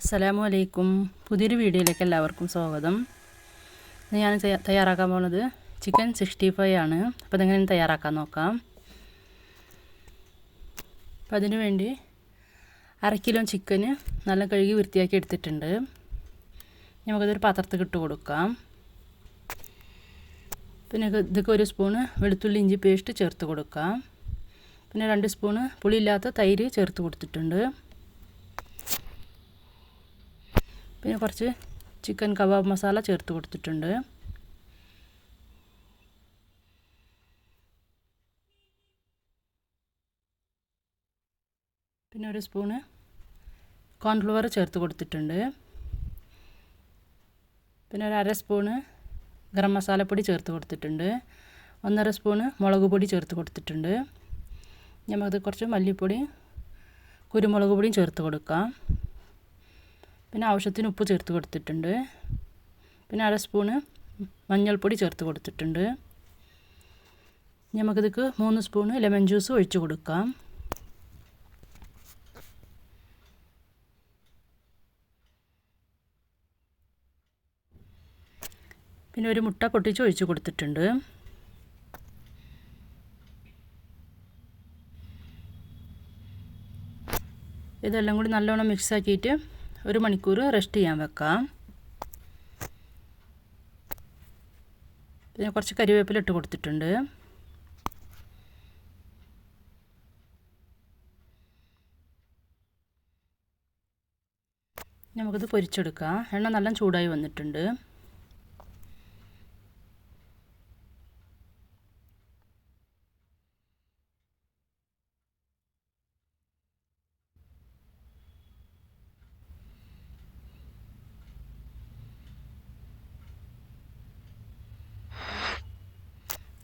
അസ്സലാമു അലൈക്കും പുതിയൊരു വീഡിയോയിലേക്ക് എല്ലാവർക്കും സ്വാഗതം. ഇന്ന് ഞാൻ തയ്യാറാക്കാൻ പോകുന്നത് ചിക്കൻ സിക്സ്റ്റി ഫൈവ് ആണ്. അപ്പോൾ അതെങ്ങനെ തയ്യാറാക്കാൻ നോക്കാം. അപ്പം അതിനു വേണ്ടി അര കിലോ ചിക്കന് നല്ല കഴുകി വൃത്തിയാക്കി എടുത്തിട്ടുണ്ട്. നമുക്കതൊരു പാത്രത്തിൽ ഇട്ട് കൊടുക്കാം. പിന്നെ ഇത് ഇതൊക്കെ ഒരു സ്പൂണ് വെളുത്തുള്ളി ഇഞ്ചി പേസ്റ്റ് ചേർത്ത് കൊടുക്കാം. പിന്നെ രണ്ട് സ്പൂണ് പുളിയില്ലാത്ത തൈര് ചേർത്ത് കൊടുത്തിട്ടുണ്ട്. പിന്നെ കുറച്ച് ചിക്കൻ കബാബ് മസാല ചേർത്ത് കൊടുത്തിട്ടുണ്ട്. പിന്നെ ഒരു സ്പൂണ് കോൺഫ്ലവർ ചേർത്ത് കൊടുത്തിട്ടുണ്ട്. പിന്നെ ഒരു അര സ്പൂണ് ഗരം മസാലപ്പൊടി ചേർത്ത് കൊടുത്തിട്ടുണ്ട്. ഒന്നര സ്പൂണ് മുളക് പൊടി ചേർത്ത് കൊടുത്തിട്ടുണ്ട്. നമുക്കത് കുറച്ച് മല്ലിപ്പൊടി കുരുമുളക് പൊടിയും ചേർത്ത് കൊടുക്കാം. പിന്നെ ആവശ്യത്തിന് ഉപ്പ് ചേർത്ത് കൊടുത്തിട്ടുണ്ട്. പിന്നെ അര സ്പൂണ് മഞ്ഞൾപ്പൊടി ചേർത്ത് കൊടുത്തിട്ടുണ്ട്. നമുക്കിതിക്ക് മൂന്ന് സ്പൂണ് ലെമൺ ജ്യൂസ് ഒഴിച്ചു കൊടുക്കാം. പിന്നെ ഒരു മുട്ട പൊട്ടിച്ച് ഒഴിച്ചു കൊടുത്തിട്ടുണ്ട്. ഇതെല്ലാം കൂടി നല്ലോണം മിക്സ് ആക്കിയിട്ട് ഒരു മണിക്കൂർ റെസ്റ്റ് ചെയ്യാൻ വെക്കാം. പിന്നെ കുറച്ച് കരിവേപ്പില ഇട്ട് കൊടുത്തിട്ടുണ്ട്. നമുക്കിത് പൊരിച്ചെടുക്കാം. എണ്ണ നല്ല ചൂടായി വന്നിട്ടുണ്ട്.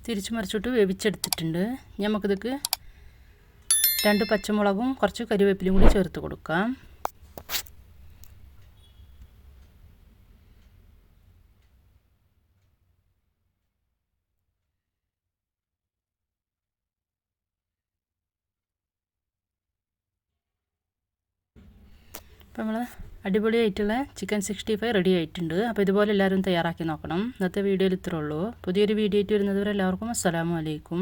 തിരിച്ചു മറിച്ചിട്ട് വേവിച്ചെടുത്തിട്ടുണ്ട്. നമുക്കിതൊക്കെ രണ്ട് പച്ചമുളകും കുറച്ച് കരിവേപ്പിലയും കൂടി ചേർത്ത് കൊടുക്കാം. അപ്പം നമ്മൾ അടിപൊളിയായിട്ടുള്ള ചിക്കൻ സിക്സ്റ്റി ഫൈവ് റെഡി ആയിട്ടുണ്ട്. അപ്പോൾ ഇതുപോലെ എല്ലാവരും തയ്യാറാക്കി നോക്കണം. ഇന്നത്തെ വീഡിയോയിൽ ഇത്രയുള്ളൂ പുതിയൊരു വീഡിയോ ആയിട്ട് വരുന്നതുവരെ എല്ലാവർക്കും അസ്സലാമു അലൈക്കും.